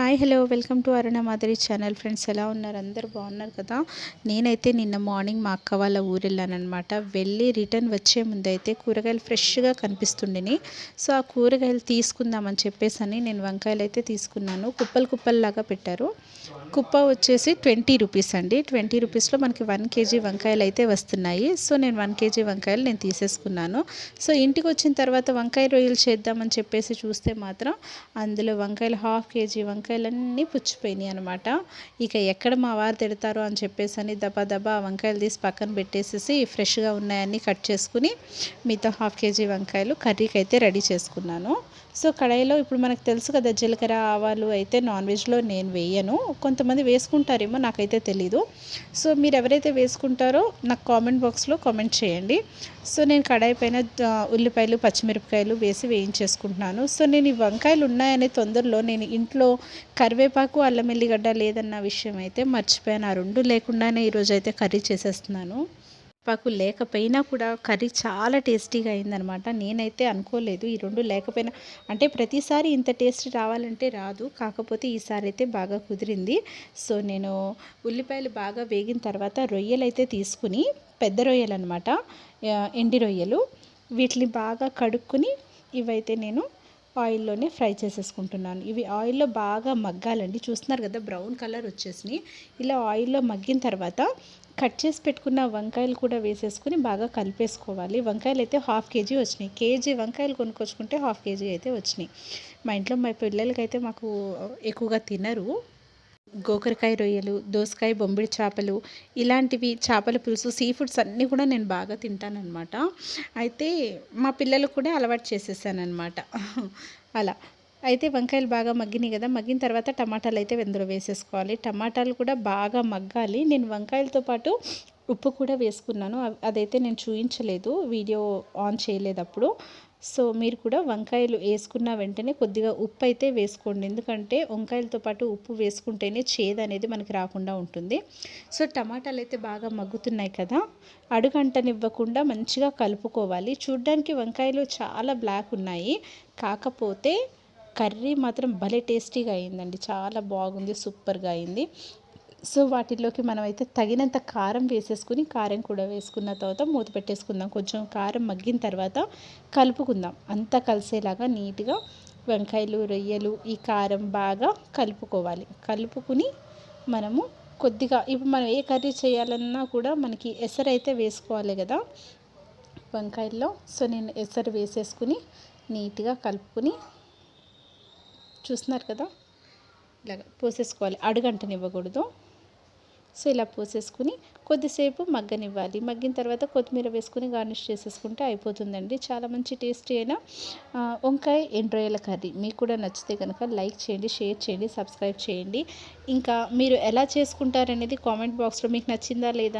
Hi hello welcome to Aruna Madhuri channel. Friends ఎలా ఉన్నారు? అందరు బాగున్నారు కదా? నేనైతే నిన్న మార్నింగ్ మా అక్క వాళ్ళ ఊరు వెళ్ళానమాట వెళ్ళి రిటర్న్ వచ్చే ముందు అయితే కూరగాయలు ఫ్రెష్గా కనిపిస్తుండేని. సో ఆ కూరగాయలు తీసుకుందామని చెప్పేసి అని నేను వంకాయలు అయితే తీసుకున్నాను. కుప్పలు కుప్పల్లాగా పెట్టారు. కుప్ప వచ్చేసి ట్వంటీ రూపీస్ అండి. ట్వంటీ రూపీస్లో మనకి వన్ కేజీ వంకాయలు అయితే వస్తున్నాయి. సో నేను వన్ కేజీ వంకాయలు నేను తీసేసుకున్నాను. సో ఇంటికి వచ్చిన తర్వాత వంకాయ రొయ్యలు చేద్దామని చెప్పేసి చూస్తే మాత్రం అందులో వంకాయలు హాఫ్ కేజీ వంకాయ వంకాయలన్నీ పుచ్చిపోయినాయి అనమాట ఇక ఎక్కడ మా వారు తిడతారో అని చెప్పేసి అని దబా దబా వంకాయలు తీసి పక్కన పెట్టేసేసి ఫ్రెష్గా ఉన్నాయన్నీ కట్ చేసుకుని మిగతా హాఫ్ కేజీ వంకాయలు కర్రీకి అయితే రెడీ చేసుకున్నాను. సో కడాయిలో ఇప్పుడు మనకు తెలుసు కదా జీలకర్ర ఆవాలు అయితే నాన్ వెజ్లో నేను వేయను. కొంతమంది వేసుకుంటారేమో నాకైతే తెలీదు. సో మీరు ఎవరైతే వేసుకుంటారో నాకు కామెంట్ బాక్స్లో కామెంట్ చేయండి. సో నేను కడాయి పైన ఉల్లిపాయలు పచ్చిమిరపకాయలు వేసి వేయించేసుకుంటున్నాను. సో నేను ఈ వంకాయలు ఉన్నాయనే తొందరలో నేను ఇంట్లో కరివేపాకు అల్లం ఎల్లిగడ్డ లేదన్న విషయం అయితే మర్చిపోయాను. ఆ రెండు లేకుండానే ఈరోజు అయితే కర్రీ చేసేస్తున్నాను. పాకు లేకపోయినా కూడా కర్రీ చాలా టేస్టీగా అయిందనమాట. నేనైతే అనుకోలేదు ఈ రెండు లేకపోయినా. అంటే ప్రతిసారి ఇంత టేస్ట్ రావాలంటే రాదు. కాకపోతే ఈసారి అయితే బాగా కుదిరింది. సో నేను ఉల్లిపాయలు బాగా వేగిన తర్వాత రొయ్యలు అయితే తీసుకుని పెద్ద రొయ్యలు అనమాట ఎండి రొయ్యలు వీటిని బాగా కడుక్కుని ఇవైతే నేను ఆయిల్లోనే ఫ్రై చేసేసుకుంటున్నాను. ఇవి ఆయిల్లో బాగా మగ్గాలండి. చూస్తున్నారు కదా బ్రౌన్ కలర్ వచ్చేసినాయి ఇలా ఆయిల్లో మగ్గిన తర్వాత కట్ చేసి పెట్టుకున్న వంకాయలు కూడా వేసేసుకుని బాగా కలిపేసుకోవాలి. వంకాయలు అయితే హాఫ్ కేజీ వచ్చినాయి. కేజీ వంకాయలు కొనుక్కొచ్చుకుంటే హాఫ్ కేజీ అయితే వచ్చినాయి. మా ఇంట్లో మా పిల్లలకైతే మాకు ఎక్కువగా తినరు. గోకరకాయ రొయ్యలు దోసకాయ బొంబిడి చేపలు ఇలాంటివి చేపల పులుసు సీ ఫుడ్స్ అన్నీ కూడా నేను బాగా తింటానన్నమాట. అయితే మా పిల్లలు కూడా అలవాటు చేసేసానమాట అలా. అయితే వంకాయలు బాగా మగ్గినాయి కదా మగ్గిన తర్వాత టమాటాలు అయితే వెందులో వేసేసుకోవాలి. టమాటాలు కూడా బాగా మగ్గాలి. నేను వంకాయలతో పాటు ఉప్పు కూడా వేసుకున్నాను. అదైతే నేను చూపించలేదు వీడియో ఆన్ చేయలేదు అప్పుడు. సో మీరు కూడా వంకాయలు వేసుకున్న వెంటనే కొద్దిగా ఉప్పు అయితే వేసుకోండి. ఎందుకంటే వంకాయలతో పాటు ఉప్పు వేసుకుంటేనే చేదు అనేది మనకి రాకుండా ఉంటుంది. సో టమాటాలు అయితే బాగా మగ్గుతున్నాయి కదా అడుగంటనివ్వకుండా మంచిగా కలుపుకోవాలి. చూడ్డానికి వంకాయలు చాలా బ్లాక్ ఉన్నాయి. కాకపోతే కర్రీ మాత్రం భలే టేస్టీగా అయిందండి. చాలా బాగుంది సూపర్గా అయింది. సో వాటిల్లోకి మనమైతే తగినంత కారం వేసేసుకుని కారం కూడా వేసుకున్న తర్వాత మూత పెట్టేసుకుందాం. కొంచెం కారం మగ్గిన తర్వాత కలుపుకుందాం. అంతా కలిసేలాగా నీట్గా వంకాయలు రొయ్యలు ఈ కారం బాగా కలుపుకోవాలి. కలుపుకుని మనము కొద్దిగా ఇప్పుడు మనం ఏ కర్రీ చేయాలన్నా కూడా మనకి ఎసరు అయితే వేసుకోవాలి కదా. వంకాయల్లో సో నేను ఎసరు వేసేసుకుని నీట్గా కలుపుకుని చూస్తున్నారు కదా? ఇలాగ పోసేసుకోవాలి. అడుగంటనివ్వకూడదు. సో ఇలా పోసేసుకుని కొద్దిసేపు మగ్గనివ్వాలి. మగ్గిన తర్వాత కొత్తిమీర వేసుకుని గార్నిష్ చేసేసుకుంటే అయిపోతుందండి. చాలా మంచి టేస్టీ అయిన వంకాయ ఎండ్రాయల కర్రీ. మీకు కూడా నచ్చితే కనుక లైక్ చేయండి షేర్ చేయండి సబ్స్క్రైబ్ చేయండి. ఇంకా మీరు ఎలా చేసుకుంటారనేది కామెంట్ బాక్స్లో మీకు నచ్చిందా లేదా